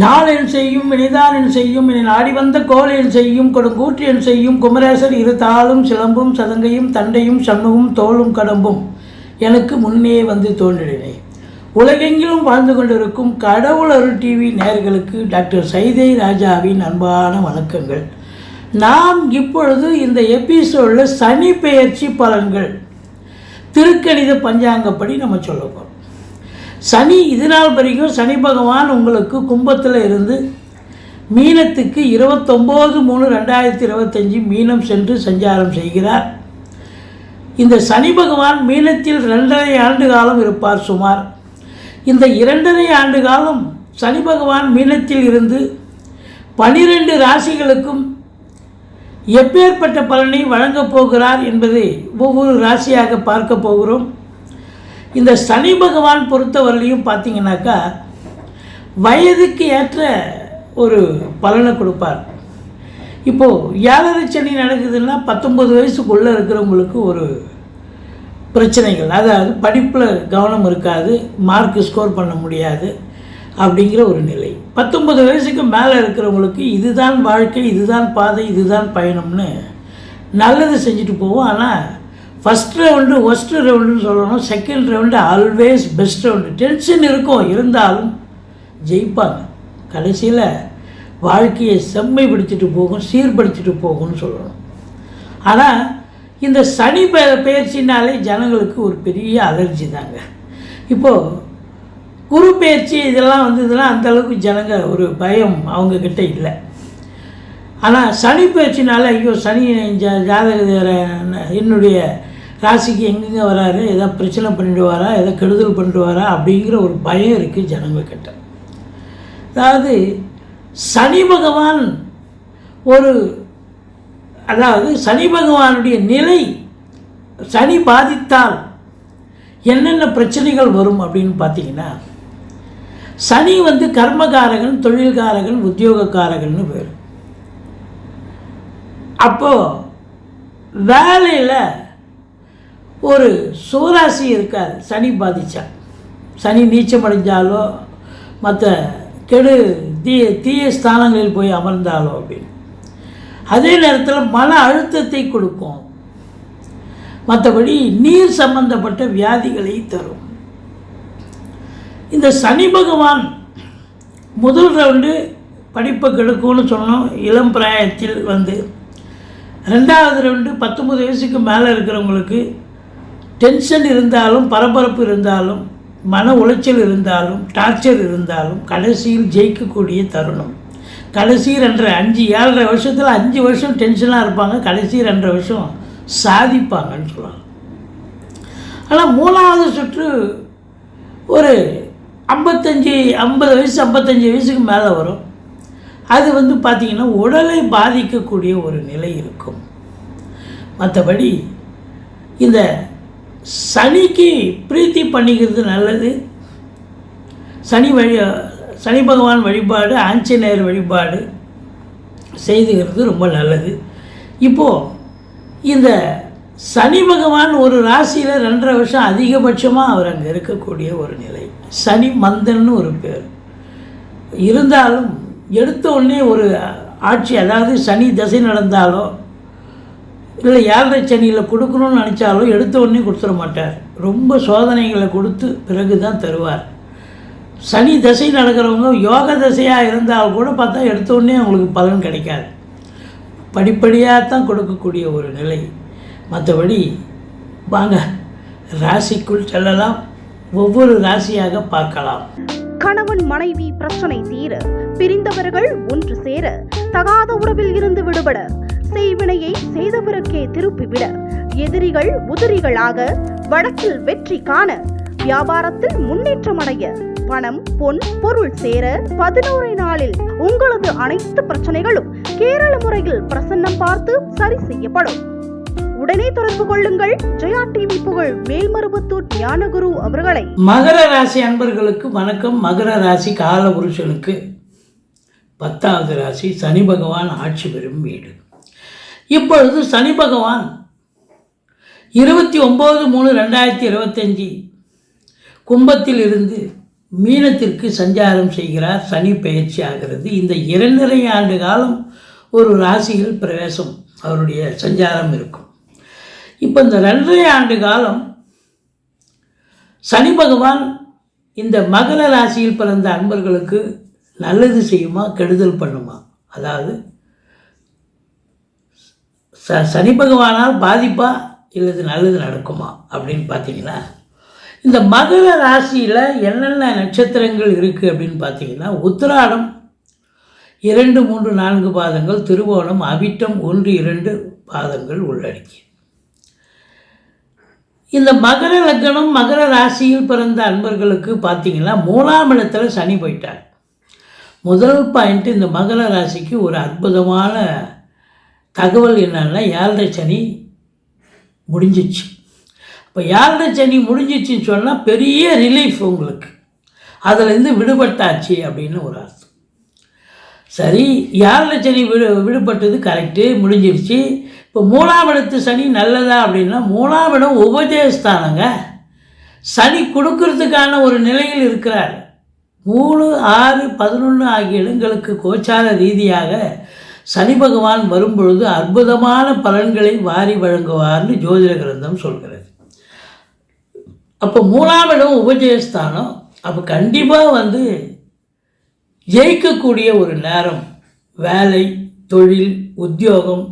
நாளென் செய்யும் இனிதானென் செய்யும் இனி நாடி வந்த கோலென் செய்யும் கொடுங்கூற்றியன் செய்யும் குமரேசர் இரு தாளும் சிலம்பும் சதங்கையும் தண்டையும் சண்முகும் தோளும் கடம்பும். எனக்கு முன்னே வந்து தோன்றினே உலகெங்கிலும் வாழ்ந்து கொண்டிருக்கும் கடவுள் அருள் டிவி நேயர்களுக்கு டாக்டர் சைதை ராஜாவின் அன்பான வணக்கங்கள். நாம் இப்பொழுது இந்த எபிசோடில் சனி பெயர்ச்சி பலன்கள் திருக்கணித பஞ்சாங்கப்படி நம்ம சொல்லுவோம் சனி இது நாள் வரைக்கும் சனி பகவான் உங்களுக்கு கும்பத்தில் இருந்து மீனத்துக்கு இருபத்தொம்போது மூணு ரெண்டாயிரத்தி இருபத்தஞ்சி மீனம் சென்று சஞ்சாரம் செய்கிறார். இந்த சனி பகவான் மீனத்தில் ரெண்டரை ஆண்டு காலம் இருப்பார் சுமார். இந்த இரண்டரை ஆண்டு காலம் சனி பகவான் மீனத்தில் இருந்து பனிரெண்டு ராசிகளுக்கும் எப்பேற்பட்ட பலனை வழங்கப் போகிறார் என்பதை ஒவ்வொரு ராசியாக பார்க்க போகிறோம். இந்த சனி பகவான் பொறுத்தவரையிலையும் பார்த்தீங்கன்னாக்கா வயதுக்கு ஏற்ற ஒரு பலனை கொடுப்பார். இப்போது ஏழரை சனி நடக்குதுன்னா பத்தொம்பது வயசுக்குள்ளே இருக்கிறவங்களுக்கு ஒரு பிரச்சனைகள். அதாவது படிப்பில் கவனம் இருக்காது மார்க் ஸ்கோர் பண்ண முடியாது அப்படிங்கிற ஒரு நிலை. பத்தொம்பது வயசுக்கு மேலே இருக்கிறவங்களுக்கு இதுதான் வாழ்க்கை இதுதான் பாதை இதுதான் பயணம்னு நல்லது செஞ்சுட்டு போவோம். ஆனால் ஃபஸ்ட் ரவுண்டு ஒஸ்ட் ரவுண்டுன்னு சொல்லணும். Second round always best round tension இருக்கும். இருந்தாலும் ஜெயிப்பாங்க. கடைசியில் வாழ்க்கையை செம்மைப்படுத்திட்டு போகும் சீர்படுத்திட்டு போகும்னு சொல்லணும். ஆனால் இந்த சனி பெ பயிற்சினாலே ஜனங்களுக்கு ஒரு பெரிய அலர்ஜி தாங்க. இப்போது குரு பயிற்சி இதெல்லாம் வந்ததுன்னா அந்தளவுக்கு ஜனங்க ஒரு பயம் அவங்கக்கிட்ட இல்லை. ஆனால் சனி பயிற்சினால ஐயோ சனி ஜ ஜாதக என்னுடைய ராசிக்கு எங்கெங்கே வராரு ஏதோ பிரச்சனை பண்ணிடுவாரா ஏதோ கெடுதல் பண்ணிடுவாரா அப்படிங்கிற ஒரு பயம் இருக்குது ஜனங்கக்கிட்ட அதாவது சனி பகவான் ஒரு அதாவது சனி பகவானுடைய நிலை சனி பாதித்தால் என்னென்ன பிரச்சனைகள் வரும் அப்படின்னு பார்த்தீங்கன்னா சனி வந்து கர்மகாரகன் தொழில்காரகன் உத்தியோகக்காரகன்னு பேர். அப்போது வேலையில் ஒரு சூராசி இருக்காது சனி பாதித்தா சனி நீச்சம் அடைஞ்சாலோ மற்ற கெடு தீய தீய ஸ்தானங்களில் போய் அமர்ந்தாலோ அப்படின்னு அதே நேரத்தில் மன அழுத்தத்தை கொடுக்கும். மற்றபடி நீர் சம்பந்தப்பட்ட வியாதிகளை தரும். இந்த சனி பகவான் முதல் ரவுண்டு படிப்பை கெடுக்கும்னு சொன்னோம் இளம் பிராயத்தில் வந்து. ரெண்டாவது ரவுண்டு பத்தொம்பது வயசுக்கு மேலே இருக்கிறவங்களுக்கு டென்ஷன் இருந்தாலும் பரபரப்பு இருந்தாலும் மன உளைச்சல் இருந்தாலும் டார்ச்சர் இருந்தாலும் கடைசியில் ஜெயிக்கக்கூடிய தருணம். கடைசி ரெண்டரை அஞ்சு ஏழரை வருஷத்தில் அஞ்சு வருஷம் டென்ஷனாக இருப்பாங்க. கடைசி ரெண்டரை வருஷம் சாதிப்பாங்கன்னு சொல்லலாம் ஆனால் மூணாவது சுற்று ஒரு ஐம்பத்தஞ்சு ஐம்பது வயசு ஐம்பத்தஞ்சு வயசுக்கு மேலே வரும். அது வந்து பார்த்திங்கன்னா உடலை பாதிக்கக்கூடிய ஒரு நிலை இருக்கும். மற்றபடி இந்த சனிக்கு பிரீத்தி பண்ணிக்கிறது நல்லது. சனி வழி சனி பகவான் வழிபாடு ஆஞ்சநேயர் வழிபாடு செய்துகிறது ரொம்ப நல்லது. இப்போது இந்த சனி பகவான் ஒரு ராசியில் ரெண்டரை வருஷம் அதிகபட்சமாக அவர் அங்கே இருக்கக்கூடிய ஒரு நிலை. சனி மந்தன்னு ஒரு பேர். இருந்தாலும் எடுத்த உடனே ஒரு ஆட்சி அதாவது சனி தசை நடந்தாலோ இல்லை ஏழரை சனியில் கொடுக்கணும்னு நினச்சாலும் எடுத்த உடனே கொடுத்துட மாட்டார். ரொம்ப சோதனைகளை கொடுத்து பிறகு தான் தருவார். சனி தசை நடக்கிறவங்க யோக தசையாக இருந்தால் கூட பார்த்தா எடுத்த உடனே அவங்களுக்கு பலன் கிடைக்காது. படிப்படியாக தான் கொடுக்கக்கூடிய ஒரு நிலை. மற்றபடி வாங்க ராசிக்குள் செல்லலாம். ஒவ்வொரு ராசியாக பார்க்கலாம். கணவன் மனைவி பிரச்சனை தீர பிரிந்தவர்கள் ஒன்று சேர தகாத உறவில் இருந்து விடுபட செய்வினையை செய்தவருக்கே திருப்பிவிட. எதிரிகள் உதிரிகளாக வழக்கில் வெற்றி காண வியாபாரத்தில் முன்னேற்றம் அடைய பணம் பொன் பொருள் சேர பதினோரு நாளில் உங்களது அனைத்து பிரச்சனைகளும் கேரள முறையில் பிரசன்னம் பார்த்து சரி செய்யப்படும். உடனே தொடர்பு கொள்ளுங்கள். ஜெயா டிவி புகழ் மேல்மருவத்தூர் ஞானகுரு அவர்களை. மகர ராசி அன்பர்களுக்கு வணக்கம். மகர ராசி கால புருஷனுக்கு பத்தாவது ராசி சனி பகவான் ஆட்சி பெறும் வீடு. இப்பொழுது சனி பகவான் இருபத்தி ஒம்பது மூணு ரெண்டாயிரத்தி இருபத்தஞ்சி கும்பத்தில் இருந்து மீனத்திற்கு சஞ்சாரம் செய்கிறார். சனி பயிற்சி ஆகிறது. இந்த இரண்டரை ஆண்டு காலம் ஒரு ராசியில் பிரவேசம். அவருடைய சஞ்சாரம் இருக்கும். இப்போ இந்த ரெண்டரை ஆண்டு காலம் சனி பகவான் இந்த மகர ராசியில் பிறந்த அன்பர்களுக்கு நல்லது செய்யுமா கெடுதல் பண்ணுமா? அதாவது ச சனி பகவானால் பாதிப்பா இல்லது நல்லது நடக்குமா அப்படின்னு பார்த்தீங்கன்னா இந்த மகர ராசியில் என்னென்ன நட்சத்திரங்கள் இருக்குது அப்படின்னு பார்த்தீங்கன்னா உத்திராடம் இரண்டு மூன்று நான்கு பாதங்கள் திருவோணம் அவிட்டம் ஒன்று இரண்டு பாதங்கள் உள்ளடக்கி இந்த மகர லக்னம் மகர ராசியில் பிறந்த அன்பர்களுக்கு பார்த்தீங்கன்னா மூணாம் இடத்துல சனி போயிட்டார். முதல் பாயிண்ட் இந்த மகர ராசிக்கு ஒரு அற்புதமான தகவல் என்னன்னா ஏழரை சனி முடிஞ்சிச்சு. இப்போ ஏழரை சனி முடிஞ்சிச்சுன்னு சொன்னால் பெரிய ரிலீஃப் உங்களுக்கு. அதுலேருந்து விடுபட்டாச்சு அப்படின்னு ஒரு அர்த்தம். சரி ஏழரை சனி விடு விடுபட்டது கரெக்டு முடிஞ்சிருச்சு. இப்போ மூணாம் இடத்து சனி நல்லதா அப்படின்னா மூணாம் இடம் சனி கொடுக்கறதுக்கான ஒரு நிலையில் இருக்கிறார். மூணு ஆறு பதினொன்று ஆகிய இடங்களுக்கு கோச்சார ரீதியாக சனி பகவான் வரும்பொழுது அற்புதமான பலன்களை வாரி வழங்குவார்னு ஜோதிட கிரந்தம் சொல்கிறது. அப்போ மூணாம் இடம் உபஜயஸ்தானம். அப்போ கண்டிப்பாக வந்து ஜெயிக்கக்கூடிய ஒரு நேரம். வேலை தொழில் உத்தியோகம்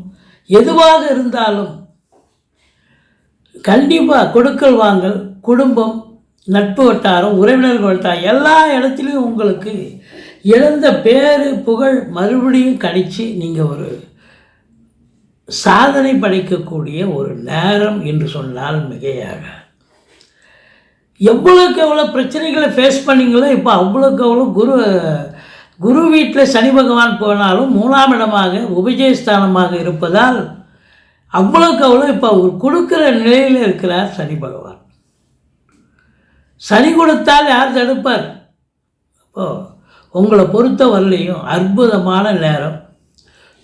எதுவாக இருந்தாலும் கண்டிப்பாக கொடுக்கல் வாங்கல் குடும்பம் நட்பு வட்டாரம் உறவினர்கள் வட்டாரம் எல்லா இடத்துலையும் உங்களுக்கு இழந்த பேரு புகழ் மறுபடியும் கிடைச்சி நீங்கள் ஒரு சாதனை படைக்கக்கூடிய ஒரு நேரம் என்று சொன்னால் மிகையாக. எவ்வளோக்கு எவ்வளோ பிரச்சனைகளை ஃபேஸ் பண்ணீங்களோ இப்போ அவ்வளோக்கு அவ்வளோ குரு குரு வீட்டில் சனி பகவான் போனாலும் மூணாம் இடமாக உபஜயஸ்தானமாக இருப்பதால் அவ்வளோக்கு அவ்வளோ இப்போ அவர் கொடுக்குற நிலையில் இருக்கிறார் சனி பகவான். சனி கொடுத்தால் யார் தடுப்பார்? அப்போ உங்களை பொறுத்த வரலையும் அற்புதமான நேரம்.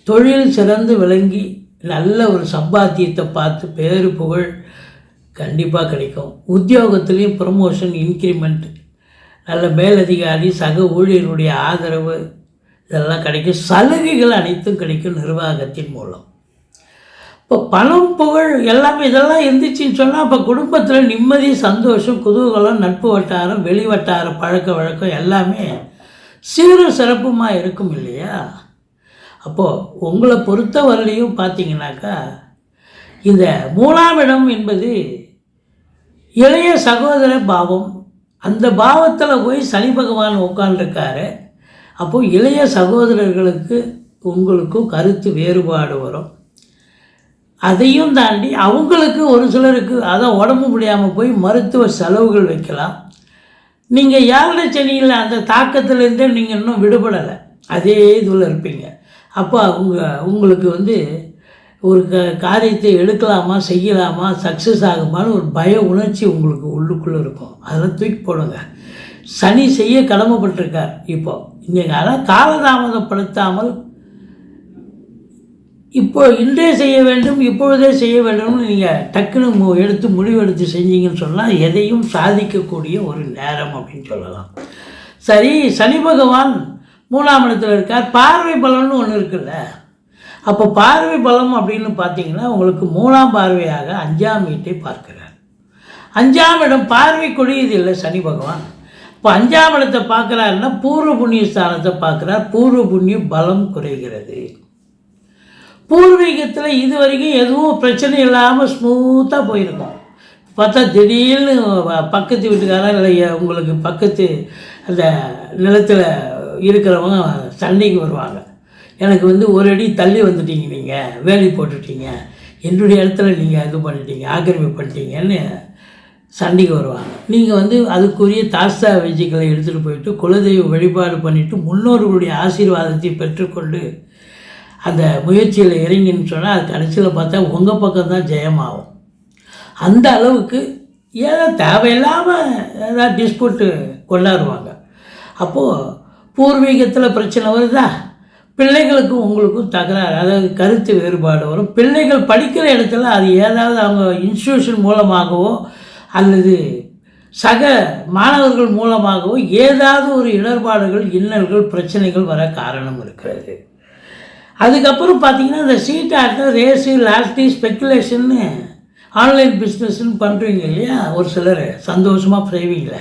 தொழில் சிறந்து விளங்கி நல்ல ஒரு சம்பாத்தியத்தை பார்த்து பேரு புகழ் கண்டிப்பாக கிடைக்கும். உத்தியோகத்துலேயும் ப்ரமோஷன் இன்க்ரிமெண்ட் நல்ல மேலதிகாரி சக ஊழியருடைய ஆதரவு இதெல்லாம் கிடைக்கும். சலுகைகள் அனைத்தும் கிடைக்கும் நிர்வாகத்தின் மூலம். இப்போ பணம் புகழ் எல்லாமே இதெல்லாம் இருந்துச்சுன்னு சொன்னால் இப்போ குடும்பத்தில் நிம்மதி சந்தோஷம் குதூகலம் நட்பு வட்டாரம் வெளி வட்டார பழக்க வழக்கம் எல்லாமே சீரும் சிறப்புமாக இருக்கும் இல்லையா? அப்போது உங்களை பொறுத்த வரலையும் பார்த்தீங்கன்னாக்கா இந்த மூணாம் இடம் என்பது இளைய சகோதர பாவம். அந்த பாவத்தில் போய் சனி பகவான் உட்காந்துருக்காரு அப்போது இளைய சகோதரர்களுக்கு உங்களுக்கும் கருத்து வேறுபாடு வரும். அதையும் தாண்டி அவங்களுக்கு ஒரு சிலருக்கு அதான் உடம்பு முடியாமல் போய் மருத்துவ செலவுகள் வைக்கலாம். நீங்கள் ஏழரை சனியில் அந்த தாக்கத்திலேருந்தே நீங்கள் இன்னும் விடுபடலை. அதே இதில் இருப்பீங்க. அப்போ அவங்க உங்களுக்கு வந்து ஒரு க காரியத்தை எடுக்கலாமா செய்யலாமா சக்ஸஸ் ஆகுமான்னு ஒரு பய உணர்ச்சி உங்களுக்கு உள்ளுக்குள்ளே இருக்கும். அதெல்லாம் தூக்கி போடுங்க. சனி செய்ய கடமைப்பட்டிருக்கார் இப்போ. நீங்கள் அதான் காலதாமதப்படுத்தாமல் இப்போ இன்றே செய்ய வேண்டும் இப்பொழுதே செய்ய வேண்டும்னு நீங்கள் டக்குன்னு மு- எடுத்து முடிவெடுத்து செஞ்சீங்கன்னு சொன்னால் எதையும் சாதிக்கக்கூடிய ஒரு நேரம் அப்படின்னு சொல்லலாம். சரி சனி பகவான் மூணாம் இடத்துல இருக்கார். பார்வை பலம்னு ஒன்று இருக்குல்ல. அப்போ பார்வை பலம் அப்படின்னு பார்த்தீங்கன்னா உங்களுக்கு மூணாம் பார்வையாக அஞ்சாம் வீட்டை பார்க்கிறார். அஞ்சாம் இடம் பார்வை கொடியது இல்லை சனி பகவான். இப்போ அஞ்சாம் இடத்தை பார்க்குறாருன்னா பூர்வ புண்ணிய ஸ்தானத்தை பார்க்குறார். பூர்வ புண்ணிய பலம் குறைகிறது. பூர்வீகத்தில் இது வரைக்கும் எதுவும் பிரச்சனை இல்லாமல் ஸ்மூத்தாக போயிருக்கும். பார்த்தா திடீர்னு பக்கத்து வீட்டுக்காரன் இல்லை உங்களுக்கு பக்கத்து அந்த நிலத்தில் இருக்கிறவங்க சண்டைக்கு வருவாங்க. எனக்கு வந்து ஒரு அடி தள்ளி வந்துட்டீங்க நீங்கள் வேலி போட்டுட்டீங்க என்னுடைய இடத்துல நீங்கள் இது பண்ணிட்டீங்க ஆக்கிரமிப்பு பண்ணிட்டீங்கன்னு சண்டைக்கு வருவாங்க. நீங்கள் வந்து அதுக்குரிய தாஸ்தா வெஜிக்களை எடுத்துகிட்டு போயிட்டு குலதெய்வ வழிபாடு பண்ணிவிட்டு முன்னோர்களுடைய ஆசீர்வாதத்தை பெற்றுக்கொண்டு அந்த முயற்சியில் இறங்கின்னு சொன்னால் அது கடைசியில் பார்த்தா உங்கள் பக்கம் தான் ஜெயமாகும். அந்த அளவுக்கு ஏதோ தேவையில்லாமல் ஏதாவது டிஸ்பியூட்டு கொண்டாடுவாங்க. அப்போது பூர்வீகத்தில் பிரச்சனை வருதா? பிள்ளைகளுக்கும் உங்களுக்கும் தகராறு அதாவது கருத்து வேறுபாடு வரும். பிள்ளைகள் படிக்கிற இடத்துல அது ஏதாவது அவங்க இன்ஸ்டியூஷன் மூலமாகவோ அல்லது சக மாணவர்கள் மூலமாகவோ ஏதாவது ஒரு இடர்பாடுகள் இன்னல்கள் பிரச்சனைகள் வர காரணம் இருக்கிறது. அதுக்கப்புறம் பார்த்தீங்கன்னா இந்த சீட் ஆட்டம் ரேஸு லாஸ்டி ஸ்பெக்குலேஷன்னு ஆன்லைன் பிஸ்னஸ்ன்னு பண்ணுறீங்க இல்லையா? ஒரு சிலர் சந்தோஷமாக செய்வீங்கள.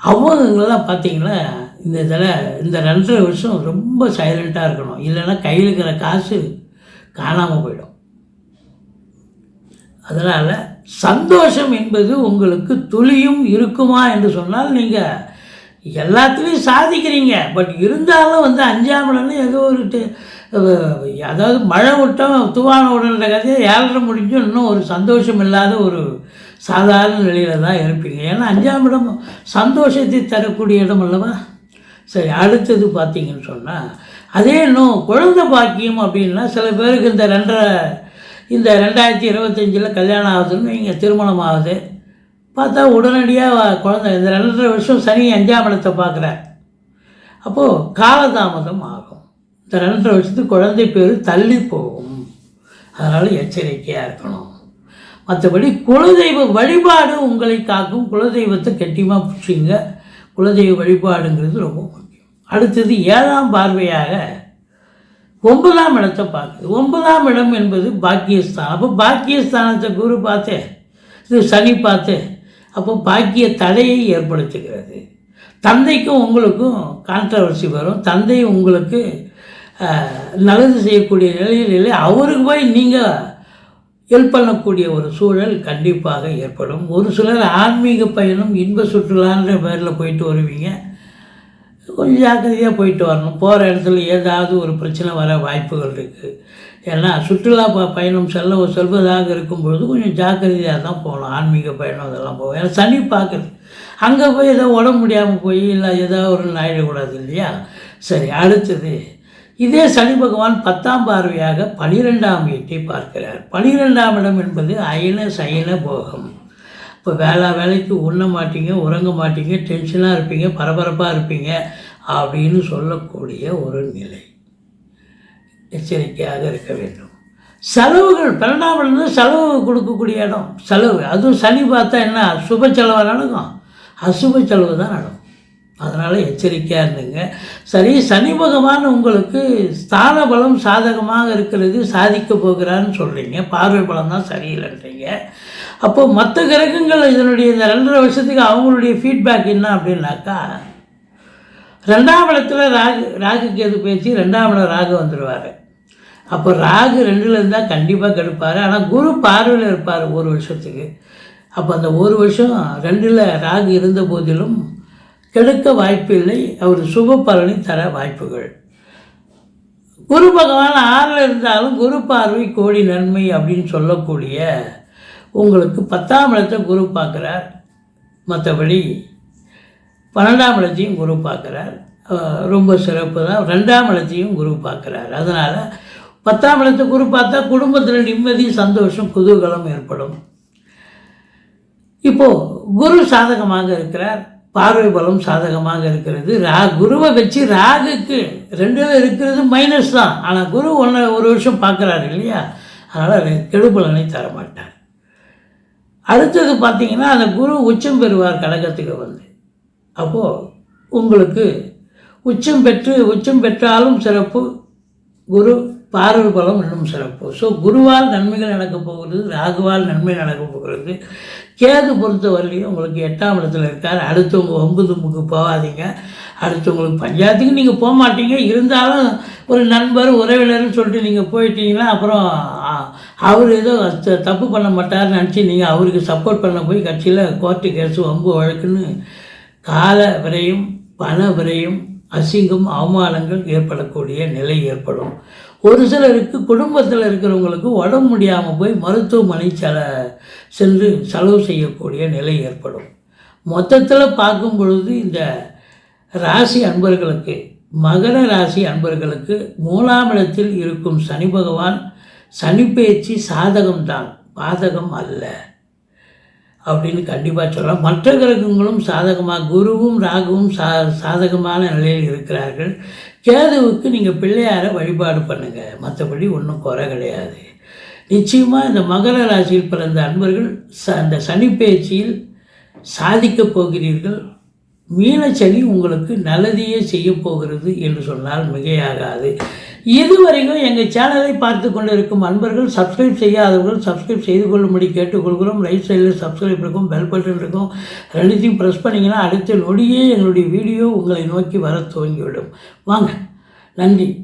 அவங்களாம் பார்த்தீங்கன்னா இந்த இதில் இந்த ரெண்டரை வருஷம் ரொம்ப சைலண்ட்டாக இருக்கணும். இல்லைன்னா கையில் இருக்கிற காசு காணாமல் போயிடும். அதனால் சந்தோஷம் என்பது உங்களுக்கு துளியும் இருக்குமா என்று சொன்னால் நீங்கள் எல்லாத்துலேயும் சாதிக்கிறீங்க. பட் இருந்தாலும் வந்து அஞ்சாம் ஏதோ ஒரு அதாவது மழை விட்டோம் துவான உடனே கதையை ஏழரை முடிஞ்சும் இன்னும் ஒரு சந்தோஷம் இல்லாத ஒரு சாதாரண நிலையில் தான் இருப்பீங்க. ஏன்னா அஞ்சாம் இடம் சந்தோஷத்தை தரக்கூடிய இடம் அல்லவா? சரி அடுத்தது பார்த்தீங்கன்னு சொன்னால் அதே இன்னும் குழந்தை பாக்கியம் அப்படின்னா சில பேருக்கு இந்த ரெண்டரை இந்த ரெண்டாயிரத்தி இருபத்தஞ்சில் கல்யாணம் ஆகுதுன்னு இங்கே திருமணம் ஆகுது. பார்த்தா உடனடியாக குழந்தை இந்த ரெண்டரை வருஷம் சனி அஞ்சாம் இடத்தை பார்க்குறார். அப்போது காலதாமதம் ஆகும். இந்த ரெண்டரை வருஷத்துக்கு குழந்தை பேர் தள்ளி போகும். அதனால் எச்சரிக்கையாக இருக்கணும். மற்றபடி குலதெய்வ வழிபாடு உங்களை காக்கும் குலதெய்வத்தை கெட்டியமாக பிடிச்சிங்க. குலதெய்வ வழிபாடுங்கிறது ரொம்ப முக்கியம். அடுத்தது ஏழாம் பார்வையாக ஒன்பதாம் இடத்தை பார்க்குது. ஒன்பதாம் இடம் என்பது பாக்கியஸ்தானம். அப்போ பாக்கியஸ்தானத்தை குரு பார்த்து இது சனி பார்த்து அப்போ பாக்கிய தடையை ஏற்படுத்துகிறது. தந்தைக்கும் உங்களுக்கும் கான்ட்ரவர்சி வரும். தந்தை உங்களுக்கு நல்லது செய்யக்கூடிய நிலையில் இல்லை. அவருக்கு போய் நீங்கள் ஹெல்ப் பண்ணக்கூடிய ஒரு சூழல் கண்டிப்பாக ஏற்படும். ஒரு சிலர் ஆன்மீக பயணம் இன்ப சுற்றுலான்ற பேரில் போயிட்டு வருவீங்க. கொஞ்சம் ஜாக்கிரதையாக போயிட்டு வரணும். போகிற இடத்துல ஏதாவது ஒரு பிரச்சனை வர வாய்ப்புகள் இருக்குது ஏன்னா சுற்றுலா ப பயணம் செல்ல செல்வதாக இருக்கும்பொழுது கொஞ்சம் ஜாக்கிரதையாக தான் போகணும். ஆன்மீக பயணம் அதெல்லாம் போகும் ஏன்னா சனி பார்க்குறது அங்கே போய் ஏதோ உடம்பு முடியாமல் போய் இல்லை ஏதோ ஒரு ஆயிடக்கூடாது இல்லையா? சரி அடுத்தது இதே சனி பகவான் பத்தாம் பார்வையாக பனிரெண்டாம் வீட்டை பார்க்கிறார். பனிரெண்டாம் இடம் என்பது அயன சயன போகம். இப்போ வேலை வேலைக்கு உண்ண மாட்டீங்க உறங்க மாட்டீங்க டென்ஷனாக இருப்பீங்க பரபரப்பாக இருப்பீங்க அப்படின்னு சொல்லக்கூடிய ஒரு நிலை. எச்சரிக்கையாக இருக்க வேண்டும். செலவுகள் பன்னெண்டாம் இடம் செலவு கொடுக்கக்கூடிய இடம். செலவு. அதுவும் சனி பார்த்தா என்ன? சுப செலவாக நடக்கும் அசுப செலவு தான் நடக்கும். அதனால் எச்சரிக்கையாக இருந்துங்க. சரி சனி பகவான் உங்களுக்கு ஸ்தான பலம் சாதகமாக இருக்கிறது சாதிக்க போகிறான்னு சொல்கிறீங்க பார்வை பலம் தான் சரியில்லைன்றீங்க. அப்போ மற்ற கிரகங்கள் இதனுடைய இந்த ரெண்டரை வருஷத்துக்கு அவங்களுடைய ஃபீட்பேக் என்ன அப்படின்னாக்கா ரெண்டாம் இடத்துல ராகு ராகு கேது பேச்சு ரெண்டாம் இடம் ராகு வந்துடுவார் அப்போ ராகு ரெண்டில் இருந்தால் கண்டிப்பாக கெடுப்பார். ஆனால் குரு பார்வையில் இருப்பார் ஒரு வருஷத்துக்கு. அப்போ அந்த ஒரு வருஷம் ரெண்டில் ராகு இருந்த போதிலும் கெடுக்க வாய்ப்பில்லை. அவர் சுப பலனை தர வாய்ப்புகள். குரு பகவான் ஆறில் இருந்தாலும் குரு பார்வை கோடி நன்மை அப்படின்னு சொல்லக்கூடிய உங்களுக்கு பத்தாம் இடத்தை குரு பார்க்குறார். மற்றபடி பன்னெண்டாம் இடத்தையும் குரு பார்க்குறார். ரொம்ப சிறப்பு தான். ரெண்டாம் இடத்தையும் குரு பார்க்குறார். அதனால் பத்தாம் இடத்தை குரு பார்த்தா குடும்பத்தில் நிம்மதி சந்தோஷம் குதூகலம் ஏற்படும். இப்போது குரு சாதகமாக இருக்கிறார். பார்வை பலம் சாதகமாக இருக்கிறது. ரா குருவை வச்சு ராகுக்கு ரெண்டில் இருக்கிறது மைனஸ் தான். ஆனால் குரு ஒன்று ஒரு வருஷம் பார்க்குறாரு இல்லையா? அதனால் கெடுபலனை தரமாட்டார். அடுத்தது பார்த்தீங்கன்னா அந்த குரு உச்சம் பெறுவார் கடகத்துக்கு வந்து. அப்போது உங்களுக்கு உச்சம் பெற்று உச்சம் பெற்றாலும் சிறப்பு குரு பார்வை பலம் இன்னும் சிறப்பு. ஸோ குருவால் நன்மைகள் நடக்கப் போகிறது ராகுவால் நன்மை நடக்கப் போகிறது. கேது பொறுத்த வரலையும் உங்களுக்கு எட்டாம் இடத்துல இருக்கார். அடுத்தவங்க ஒன்பதுமுக்கு போகாதீங்க. அடுத்தவங்களுக்கு பஞ்சாயத்துக்கு நீங்கள் போக மாட்டீங்க. இருந்தாலும் ஒரு நண்பர் உறவினர்னு சொல்லிட்டு நீங்கள் போயிட்டீங்கன்னா அப்புறம் அவர் ஏதோ த- தப்பு பண்ண மாட்டார்னு நினச்சி நீங்கள் அவருக்கு சப்போர்ட் பண்ண போய் கட்சியில் கோர்ட்டு கேஸு வம்பு வழக்குன்னு கால விரையும் பண விரையும் அசிங்கம் அவமானங்கள் ஏற்படக்கூடிய நிலை ஏற்படும். ஒரு சிலருக்கு குடும்பத்தில் இருக்கிறவங்களுக்கு உடம்பு முடியாமல் போய் மருத்துவமனை செல சென்று செலவு செய்யக்கூடிய நிலை ஏற்படும். மொத்தத்தில் பார்க்கும் பொழுது இந்த ராசி அன்பர்களுக்கு மகர ராசி அன்பர்களுக்கு மூலாம் இடத்தில் இருக்கும் சனி பகவான் சனி பேச்சு சாதகம்தான். பாதகம் அல்ல. அப்படின்னு கண்டிப்பாக சொல்லலாம். மற்ற கிரகங்களும் சாதகமாக குருவும் ராகுவும் சா சாதகமான நிலையில் இருக்கிறார்கள். கேதுவுக்கு நீங்கள் பிள்ளையாரை வழிபாடு பண்ணுங்கள் மற்றபடி ஒன்றும் குறை கிடையாது. நிச்சயமாக இந்த மகர ராசியில் பிறந்த அன்பர்கள் ச அந்த சனி பேச்சியில் சாதிக்கப் போகிறீர்கள். மீனச்சனி உங்களுக்கு நல்லதையே செய்ய போகிறது என்று சொன்னால் மிகையாகாது. இதுவரைக்கும் எங்கள் சேனலை பார்த்து கொண்டிருக்கும் அன்பர்கள் சப்ஸ்கிரைப் செய்யாதவர்கள் சப்ஸ்கிரைப் செய்து கொள்ளும்படி கேட்டுக்கொள்கிறோம். ரைட் சைடில் சப்ஸ்கிரைப் இருக்கும் பெல் பட்டன் இருக்கும். ரெண்டுத்தையும் ப்ரெஸ் பண்ணிங்கன்னா அடுத்த நொடியே எங்களுடைய வீடியோ உங்களை நோக்கி வர துவங்கிவிடும். வாங்க நன்றி.